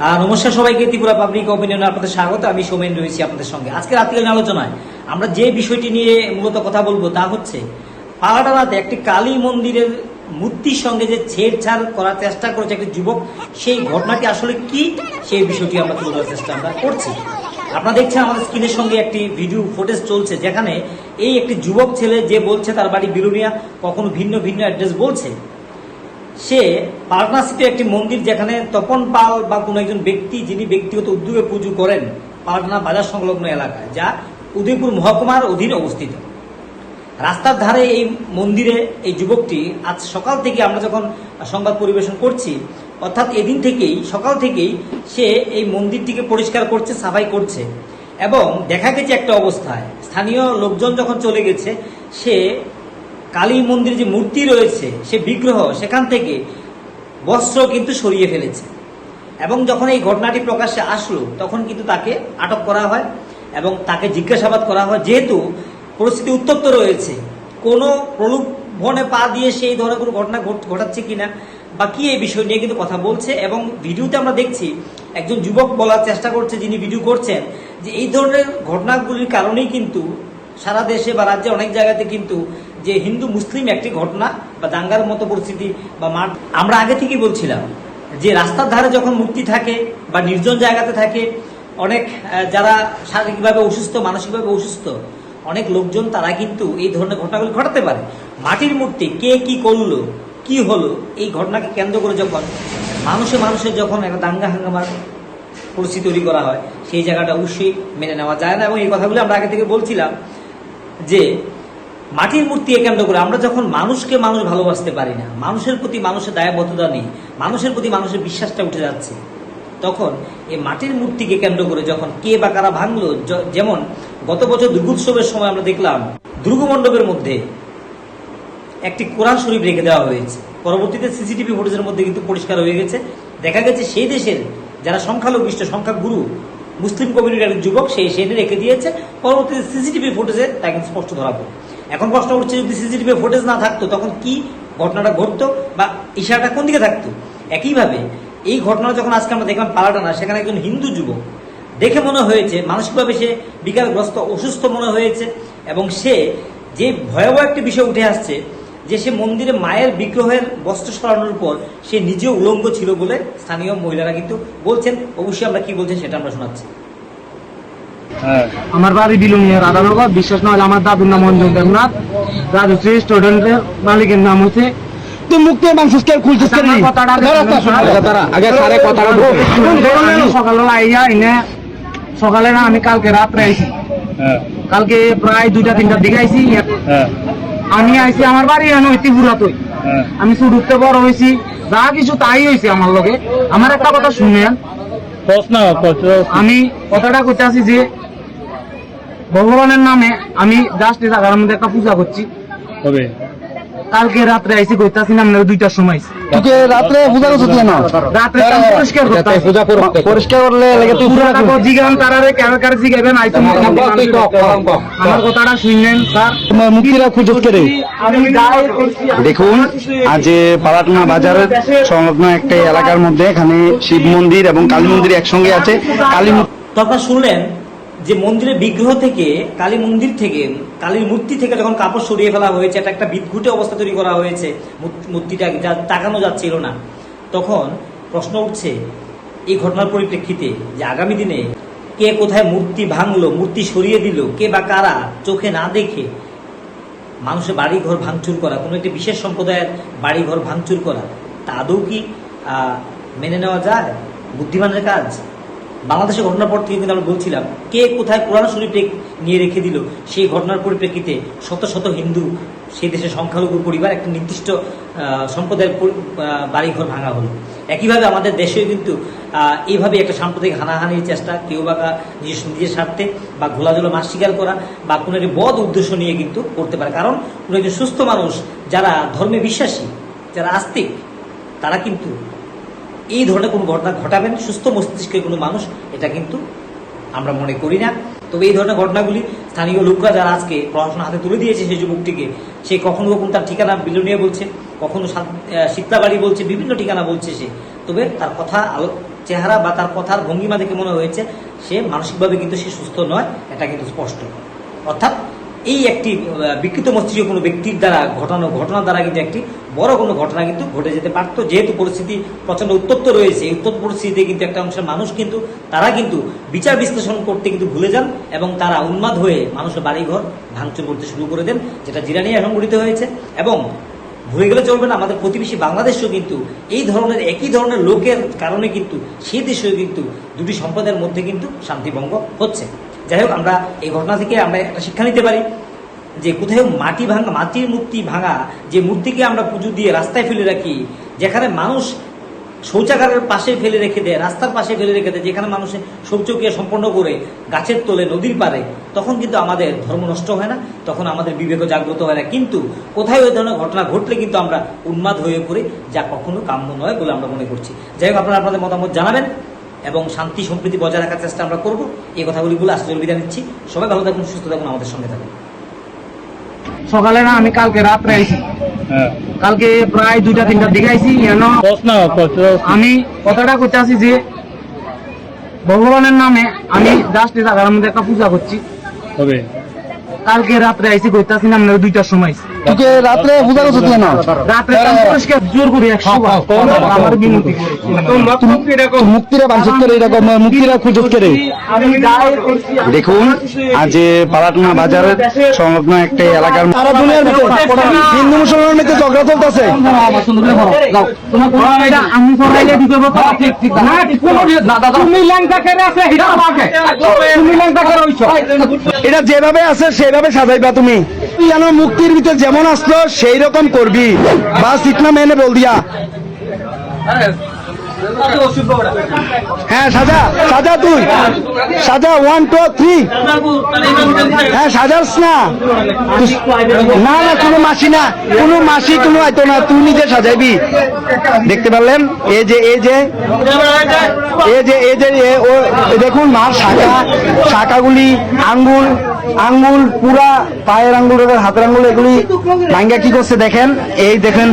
নমস্কার সবাইকে, ত্রিপুরা পাবলিক অপিনিয়নে আপনাদের স্বাগত। আমি সোমেন রয়েছি আপনাদের সঙ্গে। আজকে রাত্রিকালীন আলোচনায় আমরা যে বিষয়টি নিয়ে মূলত কথা বলব তা হচ্ছে পাহাড়াতে একটি কালী মন্দিরের মূর্তির সঙ্গে যে ছেড়ছাড় করার চেষ্টা করেছে একটি যুবক, সেই ঘটনাটি আসলে কি? সেই বিষয়টি আমরা তুলে ধরার চেষ্টা আমরা করছি। আপনারা দেখছেন আমাদের স্ক্রিনের সঙ্গে একটি ভিডিও ফুটেজ চলছে, যেখানে এই একটি যুবক ছেলে যে বলছে তার বাড়ি বিলুনিয়া, কখনো ভিন্ন ভিন্ন অ্যাড্রেস বলছে। সে পাটনাশিতে একটি মন্দির যেখানে তপন পাল বা কোনো একজন ব্যক্তি যিনি ব্যক্তিগত উদ্যোগে পুজো করেন পাটনা বাজার সংলগ্ন এলাকায়, যা উদয়পুর মহকুমার অধীনে অবস্থিত। রাস্তার ধারে এই মন্দিরে এই যুবকটি আজ সকাল থেকে আমরা যখন সংবাদ পরিবেশন করছি, অর্থাৎ এদিন থেকেই, সকাল থেকেই সে এই মন্দিরটিকে পরিষ্কার করছে, সাফাই করছে এবং দেখা গেছে একটা অবস্থায়। স্থানীয় লোকজন যখন চলে গেছে, সে কালী মন্দিরে যে মূর্তি রয়েছে, সে বিগ্রহ, সেখান থেকে বস্ত্র কিন্তু সরিয়ে ফেলেছে। এবং যখন এই ঘটনাটি প্রকাশ্যে আসলো, তখন কিন্তু তাকে আটক করা হয় এবং তাকে জিজ্ঞাসাবাদ করা হয়। যেহেতু পরিস্থিতি উত্তপ্ত রয়েছে, কোনো প্রলোভনে পা দিয়ে সেই ধরনের কোনো ঘটনা ঘট- ঘটাচ্ছে কিনা বা কি এই বিষয় নিয়ে কিন্তু কথা বলছে এবং ভিডিওতে আমরা দেখছি, একজন যুবক বলার চেষ্টা করছে যিনি ভিডিও করছেন যে এই ধরনের ঘটনাগুলির কারণেই কিন্তু সারা দেশে বা রাজ্যে অনেক জায়গাতে কিন্তু যে হিন্দু মুসলিম একটি ঘটনা বা দাঙ্গার মতো পরিস্থিতি বা মাঠ আমরা আগে থেকেই বলছিলাম যে রাস্তার ধারে যখন মূর্তি থাকে বা নির্জন জায়গাতে থাকে, অনেক যারা শারীরিকভাবে অসুস্থ, মানসিকভাবে অসুস্থ, অনেক লোকজন তারা কিন্তু এই ধরনের ঘটনাগুলি ঘটাতে পারে। মাটির মূর্তি, কে কি করল, কি হলো, এই ঘটনাকে কেন্দ্র করে যখন মানুষে মানুষের যখন একটা দাঙ্গা হাঙ্গামার পরিস্থিতি তৈরি করা হয়, সেই জায়গাটা অবশ্যই মেনে নেওয়া যায় না। এবং এই কথাগুলো আমরা আগে থেকে বলছিলাম। যে মাটির মূর্তিকে কেন্দ্র করে আমরা যখন মানুষকে মানুষ ভালোবাসতে পারি না, মানুষের প্রতি মানুষের দায়বদ্ধতা নেই, মানুষের প্রতি মানুষের বিশ্বাসটা উঠে যাচ্ছে, তখন এই মাটির মূর্তিকে কেন্দ্র করে যখন কে বা কারা ভাঙলো যেমন গত বছর দুর্গোৎসবের সময় আমরা দেখলাম দুর্গমণ্ডপের মধ্যে একটি কোরআন শরীফ রেখে দেওয়া হয়েছে। পরবর্তীতে সিসিটিভি ফুটেজের মধ্যে কিন্তু পরিষ্কার হয়ে গেছে। দেখা গেছে সেই দেশের যারা সংখ্যালঘিষ্ঠ সংখ্যাগুরু মুসলিম কমিউনিটির একজন যুবক সেই সেনে রেখে দিয়েছে। পরবর্তীতে সিসিটিভি ফুটেজে তা কিন্তু স্পষ্ট ধরা পড়ে এখন প্রশ্ন উঠছে, যদি সিসিটিভি ফুটেজ না থাকতো, তখন কি ঘটনাটা ঘটতো বা ইশারাটা কোন দিকে থাকতো? একইভাবে, এই ঘটনা যখন আজকে আমরা দেখলাম পালাটানা সেখানে একজন হিন্দু যুবক, দেখে মনে হয়েছে, মানসিকভাবে সে বিকারগ্রস্ত, অসুস্থ মনে হয়েছে এবং সে যে ভয়াবহ একটি বিষয় উঠে আসছে যে সে মন্দিরে মায়ের বিগ্রহের বস্ত্র সরানোর পর সে নিজেও উলঙ্গ ছিল বলে স্থানীয় মহিলারা কিন্তু বলছেন। অবশ্যই আমরা কি বলছেন সেটা আমরা শোনাচ্ছি। হ্যাঁ। আমার বাড়ি বিলুনিয়া রাধানগর বিশ্বাস নয় আমার দাদুর নাম অঞ্জন দেবনাথ। রাজশ্রী স্টুডেন্টের মালিকের নাম হচ্ছে তুই মুখ দিয়ে মাংস স্কেল খুলছিস কেন আগে শুনুন, স্যার। আগে সারে কথাটা বল। আইয়া এনে সকালে না আমি কালকে রাত্রে আইছি। হ্যাঁ। কালকে প্রায় দুইটা তিনটার দিকে আইছি। হ্যাঁ। আমি আইছি আমার বাড়ি এনে হইতে বুড়াতই হ্যাঁ। আমি শুধুতে বড় হয়েছি যা কিছু তাই হয়েছে আমার লগে। আমার একটা কথা শুনেন। আমি কথাটা করতে আছি যে ভগবানের নামে আমি জাস্ট এই জায়গার মধ্যে একটা পূজা করছি। কালকে রাত্রে আইসি করতেছি না আমরা দুইটার সময় তুই রাত্রে পূজা করছিস কেন? রাত্রে তো আমি পরিষ্কার করতাম পূজা করো। পরিষ্কার করলে লাগে তুই পুরাটা করছিস। জিগান তারারে কারে কারে জিগাবেন আইসি আমার কথাটা শুনলেন স্যার। তোমার মুক্তিরা খুঁজত কে রে? আমি যাই করছি, দেখুন আজ পালাটনা বাজারের সংলগ্ন একটা এলাকার মধ্যে এখানে শিব মন্দির এবং কালী মন্দির একসঙ্গে আছে। কালী তো আপনারা শুনলেন যে মন্দিরের বিগ্রহ থেকে, কালী মন্দির থেকে, কালীর মূর্তি থেকে যখন কাপড় সরিয়ে ফেলা হয়েছে এটা একটা বিদঘুটে অবস্থা তৈরি করা হয়েছে মূর্তিটা যা তাকানো যাচ্ছিল না, তখন প্রশ্ন উঠছে এই ঘটনার পরিপ্রেক্ষিতে যে আগামী দিনে কে কোথায় মূর্তি ভাঙলো, মূর্তি সরিয়ে দিল, কে বা কারা চোখে না দেখে মানুষের বাড়ি ঘর ভাঙচুর করা, কোনো একটি বিশেষ সম্প্রদায়ের বাড়ি ঘর ভাঙচুর করা, তা আদৌ কি মেনে নেওয়া যায়? বুদ্ধিমানের কাজ? বাংলাদেশের ঘটনার পর থেকে কিন্তু আমরা বলছিলাম, কে কোথায় কোরআন শরীফ নিয়ে রেখে দিল। সেই ঘটনার পরিপ্রেক্ষিতে শত শত হিন্দু সেই দেশের সংখ্যালঘু পরিবার একটা নির্দিষ্ট সম্প্রদায়ের বাড়িঘর ভাঙা হলো। একইভাবে আমাদের দেশেও কিন্তু এইভাবে একটা সাম্প্রদায়িক হানাহানির চেষ্টা কেউ বা নিজের নিজের স্বার্থে বা ঘোলাধুলো মাস শিকার করা বা কোনো একটি বদ উদ্দেশ্য নিয়ে কিন্তু করতে পারে। কারণ কোনো একজন সুস্থ মানুষ, যারা ধর্মে বিশ্বাসী, যারা আস্তিক, তারা কিন্তু এই ধরনের কোনো ঘটনা ঘটাবেন সুস্থ মস্তিষ্কের কোনো মানুষ, এটা কিন্তু আমরা মনে করি না। তবে এই ধরনের ঘটনাগুলি স্থানীয় লোকরা যারা আজকে প্রশাসন হাতে তুলে দিয়েছে সেই যুবকটিকে, সে কখনো কখনো তার ঠিকানা বিলনিয়া বলছে, কখনো শীতলাবাড়ি বলছে, বিভিন্ন ঠিকানা বলছে সে। তবে তার কথা আলো, চেহারা বা তার কথার ভঙ্গিমা দেখে মনে হয়েছে, সে মানসিকভাবে কিন্তু সে সুস্থ নয়, এটা কিন্তু স্পষ্ট। অর্থাৎ এই একটি বিকৃত মস্তিষ্ক কোনো ব্যক্তির দ্বারা ঘটানো ঘটনা দ্বারা কিন্তু একটি বড় কোনো ঘটনা কিন্তু ঘটে যেতে পারতো। যেহেতু পরিস্থিতি প্রচণ্ড উত্তপ্ত রয়েছে, এই উত্তপ্ত পরিস্থিতিতে কিন্তু একটা অংশের মানুষ কিন্তু, তারা কিন্তু বিচার বিশ্লেষণ করতে কিন্তু ভুলে যান এবং তারা উন্মাদ হয়ে মানুষের বাড়িঘর ভাঙচুর করতে শুরু করে দেন, যেটা জিরানিয়া সংঘটিত হয়েছে। এবং ভুলে গেলে চলবে না, আমাদের প্রতিবেশী বাংলাদেশও কিন্তু এই ধরনের, একই ধরনের লোকের কারণে কিন্তু সেই দেশেও কিন্তু দুটি সম্প্রদায়ের মধ্যে কিন্তু শান্তিভঙ্গ হচ্ছে। যাই হোক আমরা এই ঘটনা থেকে আমরা একটা শিক্ষা নিতে পারি যে কোথাও মাটি ভাঙা, মাটির মূর্তি ভাঙা, যে মূর্তিকে আমরা পুজো দিয়ে রাস্তায় ফেলে রাখি, যেখানে মানুষ শৌচাগারের পাশে ফেলে রেখে দেয়, রাস্তার পাশে ফেলে রেখে দেয়, যেখানে মানুষের শৌচক্রিয়া সম্পন্ন করে গাছের তলে, নদীর পারে তখন কিন্তু আমাদের ধর্ম নষ্ট হয় না, তখন আমাদের বিবেকও জাগ্রত হয় না। কিন্তু কোথায় ওই ধরনের ঘটনা ঘটলে কিন্তু আমরা উন্মাদ হয়ে পড়ি, যা কখনো কাম্য নয় বলে আমরা মনে করছি। যাই হোক আপনারা আপনাদের মতামত জানাবেন। এবং শান্তি সম্প্রীতি বজায় রাখার চেষ্টা আমরা করব। এই কথাগুলি বলে আসলে বিদায় নিচ্ছি। সবাই ভালো থাকুন সুস্থ থাকুন আমাদের সঙ্গে থাকুন। সকালে না আমি কালকে রাত্রে আইছি। হ্যাঁ। কালকে প্রায় দুইটা তিনটার দিকে আইছি কেন প্রশ্ন প্রশ্ন আমি কথাটা করতে আছি যে ভগবানের নামে আমি জাস্ট এই জায়গার মধ্যে একটা পূজা করছি। কালকে রাত্রে আইছি করতে আসি না আমরা দুইটার সময় আইছি। তোকে রাত্রে পূজা করছ তুই না মুক্তিরা বাঞ্ছিত করে। এরকম মুক্তিরা খুঁজত করে দেখুন আজ পালাটনা বাজারের সংলগ্ন একটা এলাকার সারা দুনিয়ার ভিতরে হিন্দু মুসলমানের মধ্যে ঝগড়া চলতেছে। কেন এটা যেভাবে আছে সেভাবে সাজাইবা তুমি। তুই যেন মুক্তির ভিতরে যেমন আসলো সেই রকম করবি। বাস ইতনা মেনে বল দিয়া। হ্যাঁ সাজা সাজা তুই। সাজা ওয়ান টু থ্রি হ্যাঁ সাজাস না। না না, কোনো মাসি না। কোনো মাসি, কোনো না। তুই নিজে সাজাইবি দেখতে পারলেন? এই যে এই যে। এই যে যে, এ- ও দেখুন, মার শাখা, শাখাগুলি, আঙ্গুল আঙ্গুল পুরা পায়ের আঙ্গুল হাতের আঙ্গুল এগুলি ভাঙ্গা কি করছে দেখেন এই দেখেন।